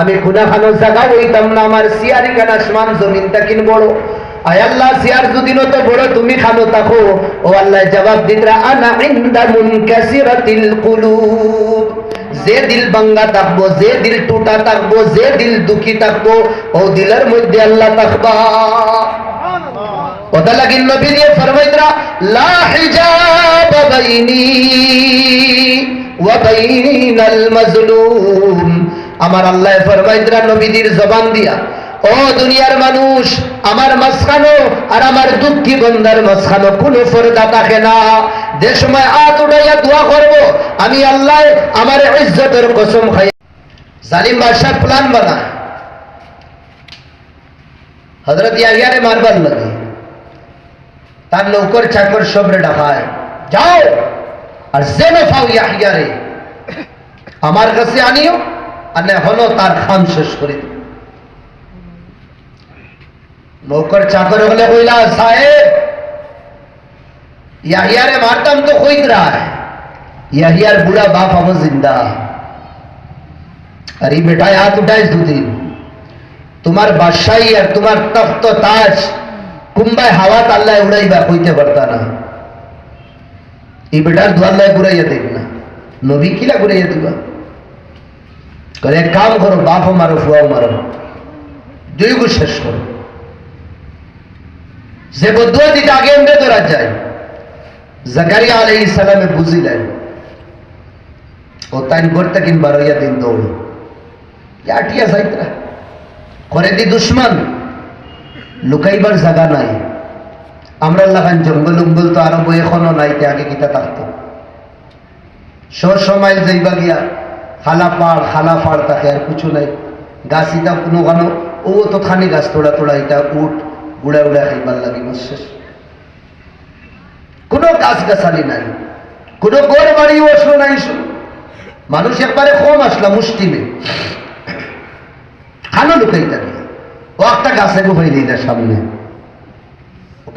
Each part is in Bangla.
আমি খুনা খানো জায়গা হইতাম না আমার সিয়ারি খান আসমান জমিনটা কিন বড় আয় আল্লাহ সিয়ার তো বড় তুমি খানো তাকো। ও আল্লাহ জবাব দিতরা আনা ইন্দা মুনকাসিরাতিল কুলুব। যে দিল বাঙ্গা থাকব যে দিল টুটা থাকব যে দিল দুঃখী থাকব ও দিলের মধ্যে আল্লাহ থাকবা ওটা লাগিন নবী দিয়ে ফরমাইতরা লা হিজাব বাইনি ওয়া বাইনাল মাজলুম। আমার আল্লাহ ফরমাইতরা নবীদের জবান দিয়া, ও দুনিয়ার মানুষ, আমার মাঝখানো আর আমার দুঃখী বন্দার মাঝখানো কোনো পর্দা থাকে না। যে সময় হাত উঠাইয়া দোয়া করব, আমি আল্লাহ আমার ইজ্জতের কসম খাই জালিম বাদশাহ প্ল্যান বানায়। হজরত ইয়াহিয়ারে মারবার লাগে। তার নৌকর চাকর সবরে ডাকায়, যাও, আর যেন ফাও ইয়াহিয়ারে, আমার কাছে আনিও। আর না হলো তার খাম শেষ করে নৌকর চাকর হলে কইলা সাহেব, ইয়াহিয়ারে মারতাম তো কইত ইয়াহিয়ার বুড়া বাপ আমার জিন্দা। আর এই বেটায় হাত উঠাইস দুদিন। তোমার বাদশাহী আর তোমার তখ্ত তাজ কুম্বায় হাওয়াত আল্লাহ উড়াইবা কইতে পারতা না। এই বেটার দোয়াল্লাহ ঘুরাইয়া দেব না। নবী কিলা ঘুরাইয়া দিবা? করে এক কাম করো বাপও মারো, ফুয়াও মারো। দুই গু শেষ করো। যে বদুয়া দিতে আগে এমনি তোরা যায়। জাকারিয়া আলাই সালামে বুঝিলেন, ও তাই করতে কিনবা রইয়া দিন দৌড়। আটিয়া যাইতরা করে দি দুশ্মন, লুকাইবার জায়গা নাই। আমরা লাগান জঙ্গল উঙ্গল তো আরও বই এখনও নাই, তে আগে কিতা থাকতো? সর সময় যাইবা গিয়া খালা পাড় খালা পাড় তাকে আর কিছু নাই। গাছ ইটা কোনো গানো ও তো খানি গাছ, তোড়া তোড়া ইটা উঠ উড়া উড়া খাইবার লাগিব শেষ। কোনো গাছ গাছালি নাই, কোনো গোর বাড়ি আসলো নাই। মানুষ একবারে কম আসলা মুষ্টিমে খানো লুকাইতা দিয়ে ও একটা গাছে গুফাই দিই না সামনে।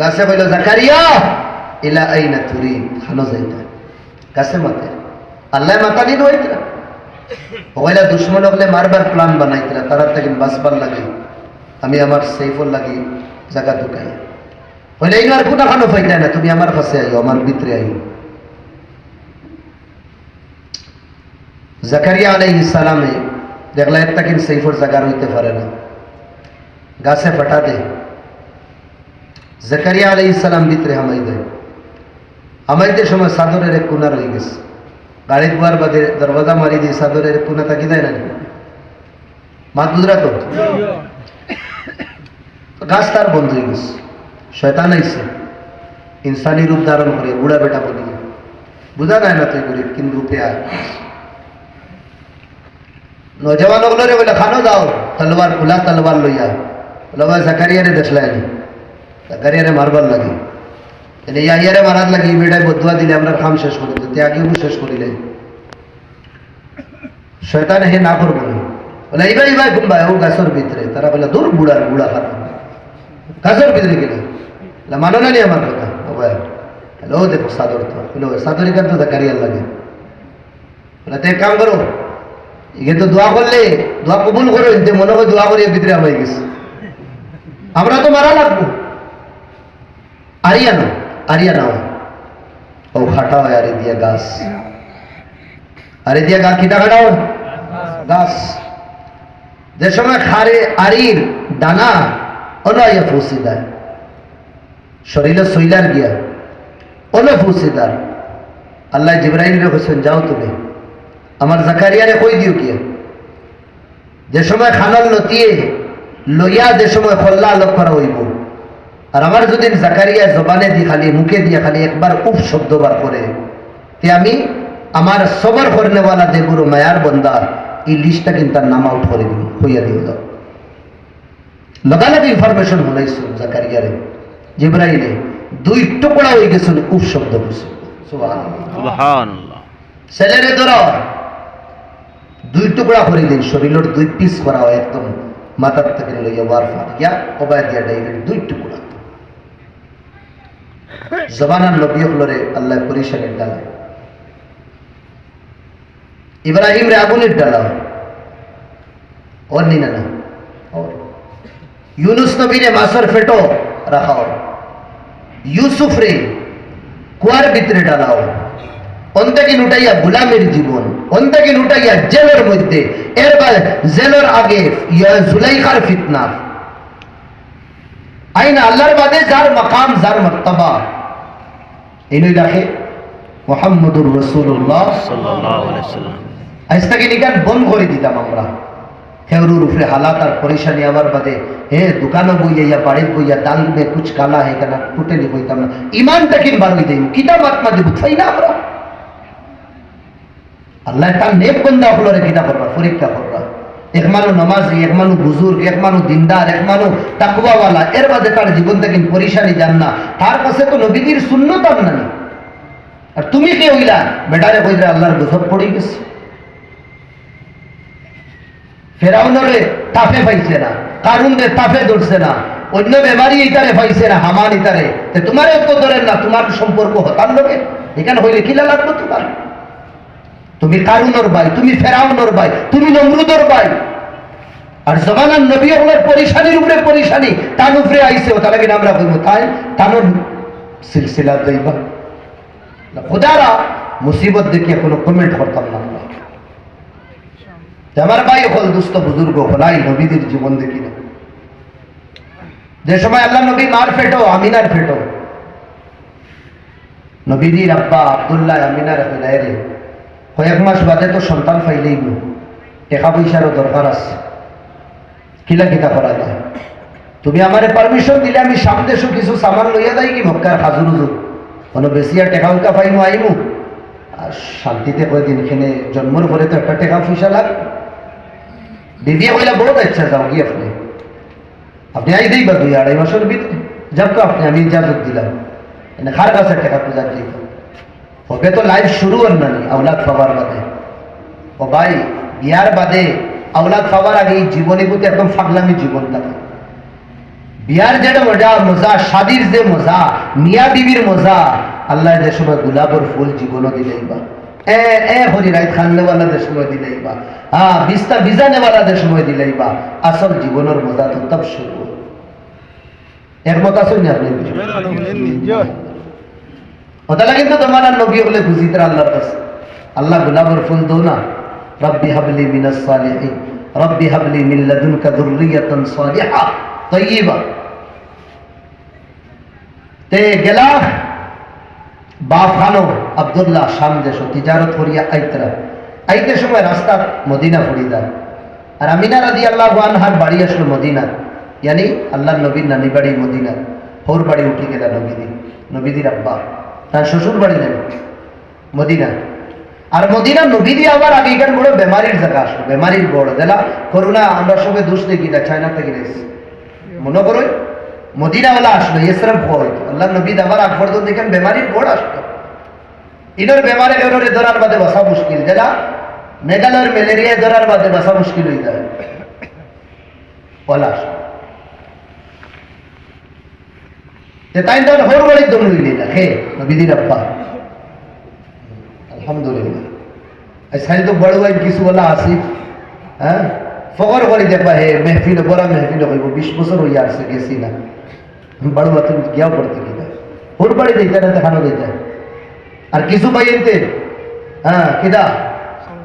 গাছে বলল, জাকারিয়া এলা ইলা আইনা তুরি খানো যাইতা। গাছে মাতে। আল্লাহ মাতা দিন হইতরা ওইলা দুশ্মন হলে মারবার প্ল্যান বানাইতরা তারা থেকে বাঁচবার লাগে। আমি আমার সেইফল লাগি জায়গা ঢুকাই। হইলে এই আর কোনা খানো ফাইতাই না, তুমি আমার কাছে আইও, আমার ভিতরে আইও। জাকারিয়া আলাইহিস সালামে দেখলা একটা কিন্তু সেইফর জায়গা রইতে পারে না। গাছে ফাটা দে। জাকারিয়া আলাইহিস সালাম ভিতরে হামাই দেয়। হামাইতে সময় সাদরের এক কোনা রয়ে গেছে। গাড়ি দুয়ার বাদে দরওয়াজা মারি দিয়ে সাদরের কোনা তাকি দেয় না মাত বুঝরা তো? গাছ তার বন্ধ হয়ে গেছে। শয়তান আইছে। ইনসানি রূপ ধারণ করে বুড়া বেটা বলি। বুঝা যায় না তুই গরিব, কিন্তু রূপে আয়। নজওয়ান ওগুলো বলে, খানো যাও তলবার খোলা তলবার লইয়া। ভাই জাকারিয়ারে দেখলাই জাকারিয়ারে মারবার লাগে। তাহলে ইয়াহিয়ারে মারার লাগে বেটায় বদুয়া দিলে আমরা খাম শেষ করে দিতে আগে শেষ করিলে শয়তান হে না করব না। বলে, এইবার এইবার ঘুমবা ও গাছের ভিতরে। তারা বলে, দূর বুড়ার বুড়া গাছের ভিতরে গেলে। মানো না নি আমার কথা? ও ভাই হ্যালো, দেখো সাদর তো। সাদর তো লাগে? বলে, তো কাম করো তো দোয়া করলে, দোয়া কবুল করো যে মনে হয় দোয়া ভিতরে গেছে। আমরা তো মারা লাগবো। আরিয়া না। আরিয়া নাও। ও খাটা হয় আরে দিয়া গাছ। আরে দিয়া গা কিটা খাটা হয় গাছ। যে সময় খারে আরির দানা অনয়া ফুসি দেয়। শরীরে সইলার গিয়া অন ফুসি দেয়। আল্লাহ জিব্রাহিম হোসেন, যাও তুমি। আমার জাকারিয়ারে কই দিও কি যে সময় খানাল লতিয়ে লইয়া যে সময় খল্লা আলোক করা হইব। আর আমার যদি জাকারিয়া জবানে দি খালি মুখে দিয়ে খালি একবার উপ শব্দ বার করে তে আমি আমার সবার করনেওয়ালা যে গুরু মায়ার বন্দার এই লিস্টটা কিন্তু তার নাম আউট করে দিব হইয়া দাও। লগালগ ইনফরমেশন হলাইছো জাকারিয়ারে জিব্রাইলে দুই টুকরা হয়ে গেছে উপ শব্দ সুবহানাল্লাহ। ছেলেরে ধরো দুই টুকরা করে দিন শরীরের দুই পিস করা হয় একদম মাথার থেকে লইয়া ওয়ার ফার ওবায় দিয়া ডাইরেক্ট দুই টুকরা। জমানার নবী হলরে আল্লাহ পরিশালের ডালা। ইব্রাহিম রে আগুনের ডালা। অন্য না ইউনুস নবী রে মাসার ফেটো রাখাও ইউসুফ রে কুয়ার ভিতরে ডালাও ওর অন্তাকে লুটাইয়া গুলামের জীবন, অন্তাকে লুটাইয়া জেলের মধ্যে। এরপর জেলের আগে জুলাইখার ফিতনা। আইনা আল্লাহর বাদে যার মাকাম যার মর্তবা। এই রাখে মোহাম্মদুর রসুল্লাহ সাল্লাল্লাহু আলাইহি সাল্লাম। আজ থেকে নিকান বন্ধ করে দিতাম আমরা। খেউরুর উপরে হালাত আর পরেশানি আবার বাদে। হে দোকানে বইয়া ইয়া বাড়ির বইয়া দাল মে কুছ কালা হে কেনা টুটেলি বইতাম না। ইমানটা কিন বার হইতে কিতাব আত্মা দিব তাই না আমরা। আল্লাহ তার নেক বন্ধা হলো রে কিতা করবা পরীক্ষা করবা এক মানু নমাজি এক মানু বুজুর্গ এক মানু দিনদার এক মানু তাকুয়াওয়ালা এর বাদে তার জীবন থেকে পরিশানি যান না। তার কাছে তো নবীদের শূন্যতাম না আর তুমি কে হইলা? বেটারে কইলে আল্লাহর গজব পড়ে গেছে। ফেরাউনরে তাফে পাইছে না, কারুনরে তাফে ধরছে না, অন্য বেমারি ইতারে পাইছে না, হামান ইতারে। তোমার তো ধরেন না, তোমার সম্পর্ক হতার লোকে এখানে হইলে কিলা লাগল তোমার? তুমি কারুনর ভাই, তুমি ফেরাউনর ভাই, তুমি নমরুদর ভাই। আর জমানার নবী হলের পরিশানির উপরে পরিশানি, তার উপরে আইসে ও কিনা আমরা কইব তাই তানোর সিলসিলা দইবা খোদারা মুসিবত দেখিয়ে কোনো কমেন্ট করতাম না আমার। ভাই হল দুস্থ বুজুর্গ হলাই নবীদের জীবন দেখি না। যে সময় আল্লাহ নবী মার ফেটো, আমিনার ফেটো। নবীদের আব্বা আবদুল্লাহ আমিনার হৃদয় কয়েক মাস বাদে তো সন্তান ফাইলেই টাকা পয়সারও দরকার আছে। কিলা কিতা করা যায়? তুমি আমারে পারমিশন দিলে আমি সামদেশও কিছু সামান লইয়া যাই কি মক্কার হাজুর হুজুর? কোনো বেশি আর টেকা উকা পাইমু, আইমু? আর শান্তিতে কয়েকদিন এখানে জন্মর পরে তো একটা টেকা পয়সা লাগ। দিদি কইলা বহুত ইচ্ছা যাও কি আপনি। আপনি আই দিই বা দুই আড়াই মাসের ভিতরে। যাব আপনি, আমি ইজাজত দিলাম। এনে খার কাছে টাকা পূজা দিই হবে তো লাইফ শুরু না আওলাদ পাবার বাদে। ও ভাই, বিয়ার বাদে আওলাদ পাবার আগে এই জীবনে প্রতি একদম ফাগলামি জীবন থাকে। বিয়ার যেটা মজা মজা, শাদির যে মজা, মিয়া বিবির মজা আল্লাহ যে সময় গোলাপর ফুল জীবনও দিলেই বা এ এ আপনি? ওতালা কিন্তু তোমার আর নবী হলে খুশি তারা আল্লাহর কাছে। আল্লাহ গোলাপের ফুল দো না। রব্বি হাবলি মিনাস সালিহিন। রব্বি হাবলি মিন লাদুনকা যুররিয়াতান সালিহা। তৈবা তে গেলা বাপ খানো আবদুল্লাহ শাম দেশ তিজারত করিয়া আইতরা। আইতে সময় রাস্তা মদিনা ফরিদা আর আমিনা রাদি আল্লাহ আনহার বাড়ি আসলো মদিনা। ইয়ানি আল্লাহ নবীর নানি বাড়ি মদিনা। হোর বাড়ি উঠে গেলা নবীদি নবীদির আব্বা। তার শ্বশুর বাড়ি নেন মদিনা। আর মদিনা নবীদি আবার আগে এখান বড় বেমারির জায়গা আসলো, বেমারির বড়। দেলা করোনা আমরা সবে দোষ দেখি না, চায়না থেকে এসেছি। মনে করো, মদিনাওয়ালা আসলো ইসরাম হইতো আল্লাহ নবী আবার আকবর তো দেখেন বেমারির বড় আসতো ইনোর বেমারে এনোরে ধরার বাদে বসা মুশকিল। যেটা মেঘালয়ের ম্যালেরিয়া ধরার বাদে বসা মুশকিল হয়ে যায়। ওলা তাই তো হোর বাড়ির দম লইলি না আব্বা। আলহামদুলিল্লাহ। তো বড় কিছু বলা আসি হ্যাঁ? দেখবা, হে, মেহফিল, বড় মেহফিল হইব, বিশ বছর হইয়া আসছে, গেছি না। বড় বাত গিয়াও করতে কিনা হোর বাড়ি দিতে না দেখানো দিতে আর কিছু ভাই এনতে হ্যাঁ কিদা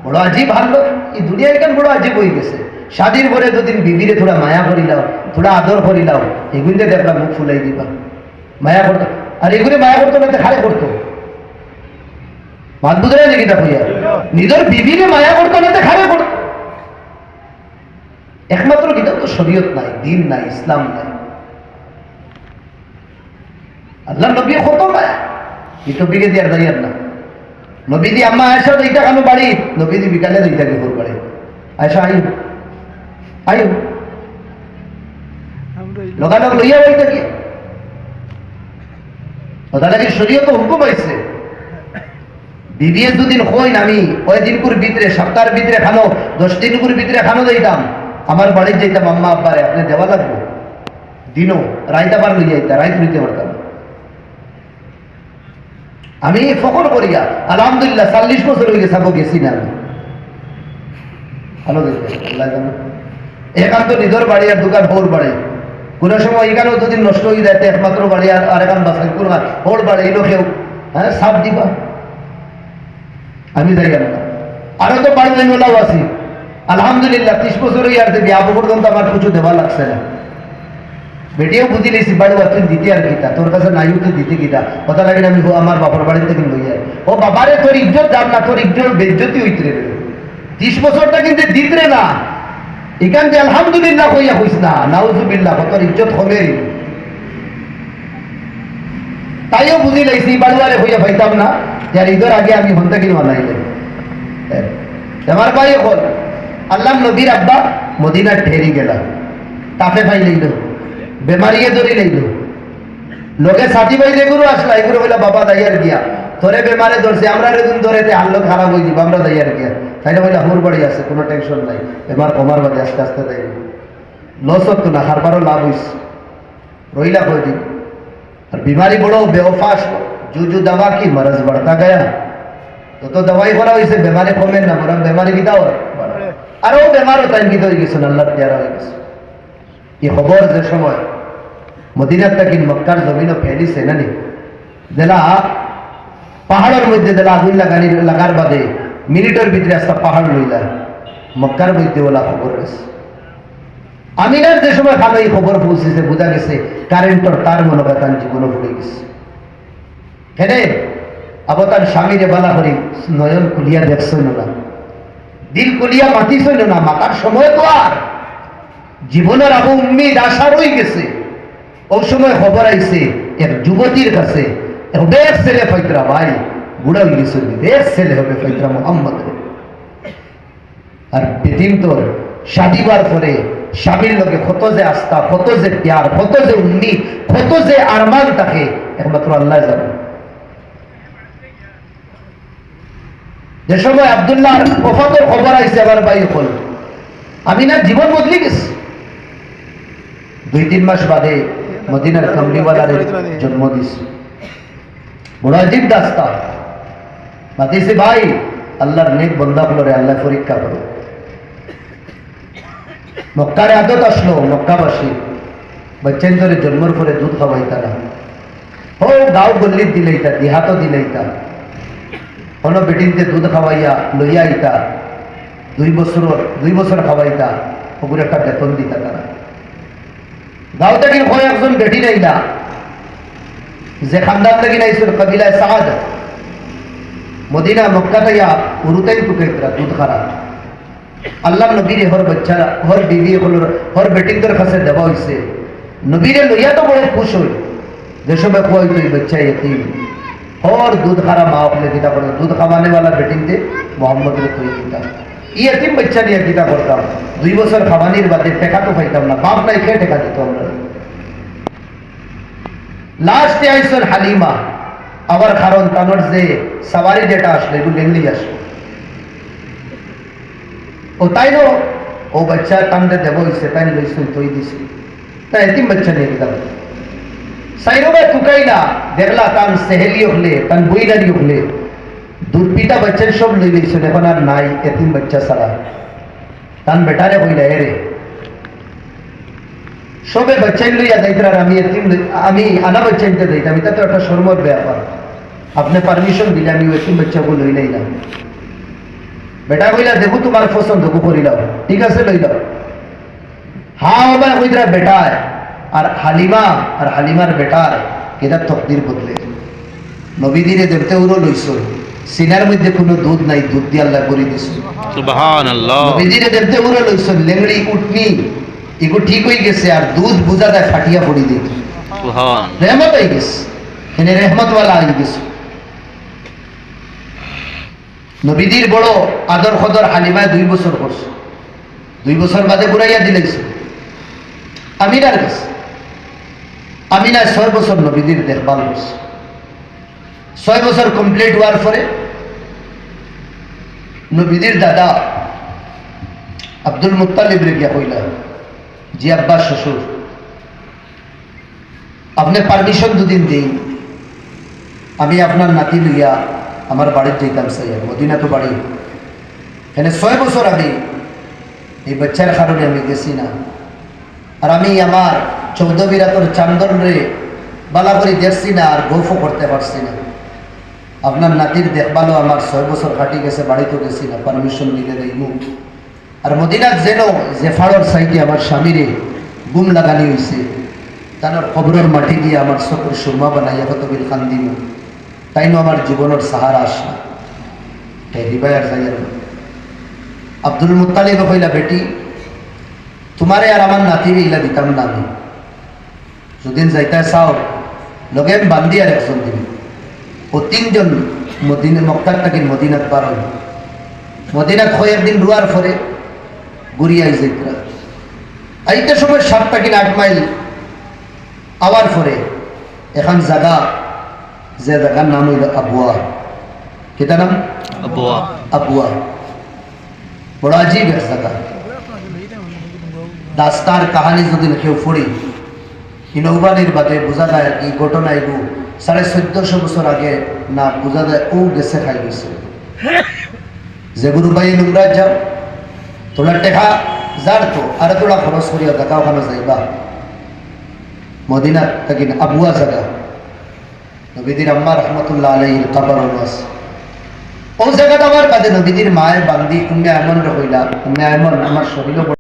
বড় আজীব হারলো এই দুনিয়া এখান বড় আজীব হয়ে গেছে? শাদির পরে দুদিন বিবিরে থোড়া মায়া করিলাও, থোড়া আদর করিলাও, এগুলিতে দেখলাম মুখ ফুলাই দিবা। মায়া করতো আর এগুলি মায়া করতো না খারে করতো বুঝে নাকি তা হইয়া। নিজের বিবিরে মায়া করতো না খারে করতো একমাত্র কিতাব তো শরীয়ত নাই দিন নাই ইসলাম নাই। আল্লাহ নবী কত মায়া। এই টপিকে দিয়ার দাঁড়িয়ার না। নবী দি আম্মা আয়সা দইটা কেন বাড়ি নবী দি বিকালে দইটা কে ঘুর বাড়ি আয়সা আইন আইন লগালগ লইয়া বাড়িটা কি হুকুম হয়েছে দুদিন আমি সপ্তাহের ভিতরে দশ দিন করে ভিতরে খানো আমার বাড়ির যাইতাম আম্মা, আব্বারে, আপনি দেওয়া লাগবে? দিনও, রাইতা বার লই যাইতা রাইত নিতে পারতাম। আমি ফকর করিয়া, আলহামদুলিল্লাহ, চল্লিশ বছর হয়ে গেছে গেছি না ভালো দেখবে আল্লাহ জানো। এখান তো নিজের বাড়ি আর দোকান হোর বাড়ি। কোনো সময় এখানেও দুদিন নষ্ট হয়ে যায় একমাত্র বাড়ি আর আর এখান বাসাই কোনো হোর বাড়ি এলো কেউ? হ্যাঁ সাপ দিবা? আমি যাই না আরও তো বাড়ি মেলাও আছি। আলহামদুলিল্লাহ, ত্রিশ বছরই আর বিয়া পর্যন্ত আমার কিছু দেওয়া লাগছে না। বেটিও বুঝি লেছি, বাড়ি বা তুই দিতে আর গীতা। তোর কাছে নাইও তুই দিতে গীতা। কথা লাগে আমি আমার বাবার বাড়ি থেকে লই যাই ও বাবারে তোর ইজ্জত যান না তোর ইজ্জত বেজ্জতি হইতে রে। ত্রিশ বছরটা কিন্তু দিতরে না। এখান থেকে আলহামদুলিল্লাহ কইয়া কইস না, নাউজুবিল্লাহ তোর ইজ্জত হবে। তাইও বুঝি লাইছি বাড়িওয়ারে হইয়া পাইতাম না, যার ঈদের আগে আমি হন্তা কিনে বানাইলেন আমার ভাই হল আল্লাহ নবীর আব্বা মদিনার ঠেরি গেল। তাপে পাই লইল, বেমারিয়ে ধরি লইল। লোকে সাথী ভাই যেগুলো আসলা এগুলো বলে বাবা দাইয়ার গিয়া। তোরে বেমারে ধরছে আমরা রেদিন ধরে হাল্লো খারাপ হয়ে যাব আমরা দাইয়ার গিয়া। তাই না বলে হুর বাড়ি আছে, কোনো টেনশন নাই। এবার কমার বাড়ি আস্তে আস্তে তাই লস হতো না, হারবারও লাভ হয়েছে রইলা কই দিন আর বিমারি বড় বেওফাস। জু জু দাবা কি, মারাজ বাড়তা গয়া। তত দাবাই করা হয়েছে বেমারে কমেন না, বরং বেমারি কি দাও আরও বেমারও তাই কি হয়ে গেছেন আল্লাহ পেয়ারা হয়ে গেছে। এ খবর যে সময়? মদিনার তাকে মক্কার জমিনও ফেলিছে না নি? দেলা পাহাড়ের মধ্যে দেলা আগুন লাগানি লাগার বাদে মিনিটের ভিতরে একটা পাহাড় লইলা মক্কার মধ্যে ওলা খবর গেছে আমিনার যে সময় খালো এই খবর পৌঁছেছে, বোঝা গেছে কারেন্টর তার মনে তার জীবনও পড়ে গেছে। হেনে আবার স্বামীরে বালা করি, নয়ন কুলিয়া দেখছই না। দিল কুলিয়া মাতিছই না, মাতার সময় তো আর। জীবনের আবু উম্মিদ আশা রয়ে গেছে। ওই সময় খবর আইছে, এক যুবতীর কাছে ছেলে ফৈতরা ভাই বুড়া হয়ে গেছে ছেলে হবে ফৈতরা মোহাম্মদ আর বেদিন তোর পরে স্বামীর লোকে যে আস্থা যে প্যার যে উন্নি যে আরমান থাকে একমাত্র আল্লাহ জানে। যে সময় আবদুল্লাহ ওফাতের খবর আইছে আমার ভাই হল। আমি না জীবন বদলি গেছে। দুই তিন মাস বাদে মদিনার কামলিওয়ালার জন্ম দিস বড় অজিব দাস্তা বাদিছে ভাই, আল্লাহর নেক বন্দা ফলরে আল্লাহ পরীক্ষা করো। মক্কারে আদত আসলো, মক্কাবাসী। বাচ্চান ধরে জন্মর পরে দুধ খাওয়াইতা না ও গাঁও গল্লির দিলেইতা দিহাতও দিলেইতা কোনো বেটিনতে দুধ খাওয়াইয়া লইয়া আইতা, দুই বছর দুই বছর খাওয়াইতা ওগুলো একটা বেতন দিতা তারা। গাঁও থেকে হয় একজন বেটি নাইলা যে খানদান থেকে নাইছিল, কবিলায় সাহাদ। মদিনা মক্কাতে ইয়া উরুতেই টুকে দুধ খারাপ আল্লাহ নবীরে হর বাচ্চারা, হর বিবি হলোর, হর বেটিকদের কাছে দেওয়া হয়েছে নবীরে লইয়া তো বড় খুশ হই। যে সময় খুয়াই তুই বাচ্চা ইয়ে হর দুধ খারা মা বলে কিতা করে দুধ খাওয়ানে মানে বালা বেটিংতে মোহাম্মদ তুই দিতাম ই এতিম বাচ্চা নিয়ে কিতা করতাম। দুই বছর খাবানির বাদে টেকা তো পাইতাম না, বাপ নাই খেয়ে টেকা দিত আমরা। লাস্টে আইসর হালিমা। আবার কারণ তানোর যে সাবারি যেটা আসলো, এগুলো লেংলি আসলো ও তাই নো ও বাচ্চা টানতে দেব হইছে, তাই লইছুন তৈ দিছি তাই এতিম বাচ্চা নিয়ে গেলাম। সাইরোবা টুকাইলা দেখলা তান সেহেলি হলে, তান বইনারি হলে দুধ পিতা বাচ্চার সব লই লইছেন, এখন আর নাই এতিম বাচ্চা ছাড়া। তান বেটারে হইলা এরে। সবে বাচ্চাই লইয়া যাইতার আমি এতিম আমি আনা বাচ্চা নিতে যাইতাম, এটা তো একটা শর্মর ব্যাপার। আপনি পারমিশন দিলে আমি ওই বাচ্চাকে লই লাইলাম বেটা কইলা দেখো তোমার পছন্দ গো করিলাম ঠিক আছে লইলাম হ্যাঁ ওবার কইরা বেটায় আর হালিমা আর হালিমার বেটার এটা তকদির বদলে নবীদিনে দেবতে উড়ো লইছ সিনার মধ্যে কোনো দুধ নাই দুধ দিয়ে আল্লাহ করে দিছ সুবহান আল্লাহ নবীদিনে দেবতে উড়ো লইছ লেংড়ি উঠনি এগু ঠিক হয়ে গেছে আর দুধ বুঝা দেয় ফাটিয়া পড়ি দিত সুবহান রেহমত হয়ে গেছে এখানে রেহমতওয়ালা হয়ে গেছে নবীদির বড় আদর খদর হালিমায় দুই বছর করছে। দুই বছর বাদে বুড়াইয়া দিলেছে আমিনার গেছে আমিনা ছয় বছর নবীদির দেখভাল করছে। ছয় বছর কমপ্লিট হওয়ার পরে নবীদির দাদা আব্দুল মুতালিব রে গিয়া কইলা, জি আব্বা, শ্বশুর, আপনি পারমিশন দুদিন দিই। আমি আপনার নাতি লইয়া আমার বাড়ির যেতাম সাইয়া মদিনা তো বাড়ি। এখানে ছয় বছর আগে এই বাচ্চার কারণে আমি গেছি না। আর আমি আমার চৌদ্দ বিরাতর চান্দন রে বালা করে দেখছি না আর গল্প করতে পারছি না। আপনার নাতির দেখবালো আমার ছয় বছর কাটি গেছে বাড়িতে গেছি না পারমিশন দিলে দেইমু আর মদিনাত যেন জেফাড়র সাইডে আমার স্বামীরে গুম লাগানি হয়েছে তার খবরের মাটি দিয়ে আমার চকুর সুরমা বানাইয়া কত বিল খান দিব তাইনো আমার জীবনের সাহারা আস? না তাই রিবায়ার যাইয়া আব্দুল মুতালিব কইলা বেটি, তোমারে আর আমার নাতিরে ইলা দিতাম না আমি। যদিন যাইতা চাও, লগে বান্ধি আর একজন দিবি ও তিনজন মদিনা মক্কার থাকি মদিনাত পার হইল। মদিনাত হয়ে একদিন রুয়ার পরে গুড়িয়াই যাইতরা। আইতে সময় সাত থাকি আট মাইল আওয়ার পরে এখন জায়গা যে জায়গার নাম হইল আবুয়া কেটা নাম আবুয়া আবুয়া বড় আজীব এক জায়গা রাস্তার কাহানি যদি কেউ পড়ি ইনৌবানির বাদে বোঝা যায় এই ঘটনা এগু সাড়ে চোদ্দশো বছর আগে না বোঝা যায় ও গেছে খাই গেছে যে গুরু ভাই নোংরা যাও তোলা টেকা যার তো আর তোলা খরচ করিয়া দেখা ওখানে যাইবা মদিনা থাকি আবুয়া জায়গা নবীদির আম্মা রহমতুল্লাহ আলাই কাবার আছে ও জায়গাটা আমার কাজে নবীদের মায়ের বান্দি, উম্মে এমন রইলা উম্মে এমন আমার শরীরও